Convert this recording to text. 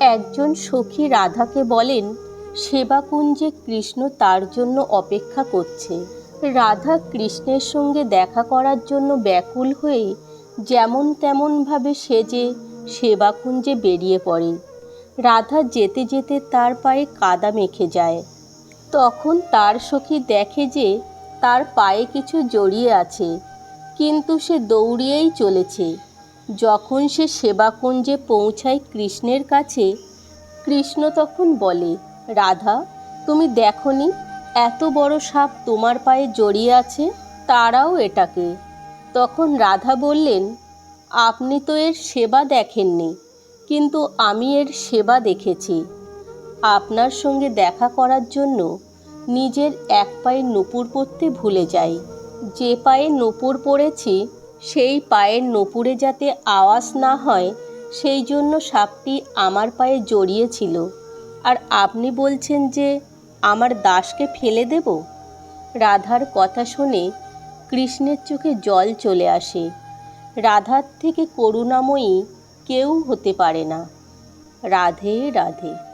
একজন সখী রাধাকে বলেন, সেবাকুঞ্জে কৃষ্ণ তার জন্য অপেক্ষা করছে। রাধা কৃষ্ণের সঙ্গে দেখা করার জন্য ব্যাকুল হয়ে যেমন তেমনভাবে সেজে সেবাকুঞ্জে বেরিয়ে পড়ে। রাধা যেতে যেতে তার পায়ে কাদা মেখে যায়। তখন তার সখী দেখে যে তার পায়ে কিছু জড়িয়ে আছে, কিন্তু সে দৌড়িয়েই চলেছে। যখন সে সেবাকুঞ্জে পৌঁছায় কৃষ্ণের কাছে, কৃষ্ণ তখন বলে, রাধা, তুমি দেখনি, এত বড় সাপ তোমার পায়ে জড়িয়ে আছে তারাও এটাকে। তখন রাধা বললেন, আপনি তো এর সেবা দেখেননি, কিন্তু আমি এর সেবা দেখেছি। আপনার সঙ্গে দেখা করার জন্য নিজের এক পায়ে নুপুর পরতে ভুলে যাই। যে পায়ে নুপুর পরেছি সেই পায়ের নপুরে যাতে আওয়াজ না হয়, সেই জন্য সাপটি আমার পায়ে জড়িয়েছিল আর আপনি বলছেন যে আমার দাসকে ফেলে দেব? রাধার কথা শুনে কৃষ্ণের চোখে জল চলে আসে। রাধার থেকে করুণাময়ী কেউ হতে পারে না। রাধে রাধে।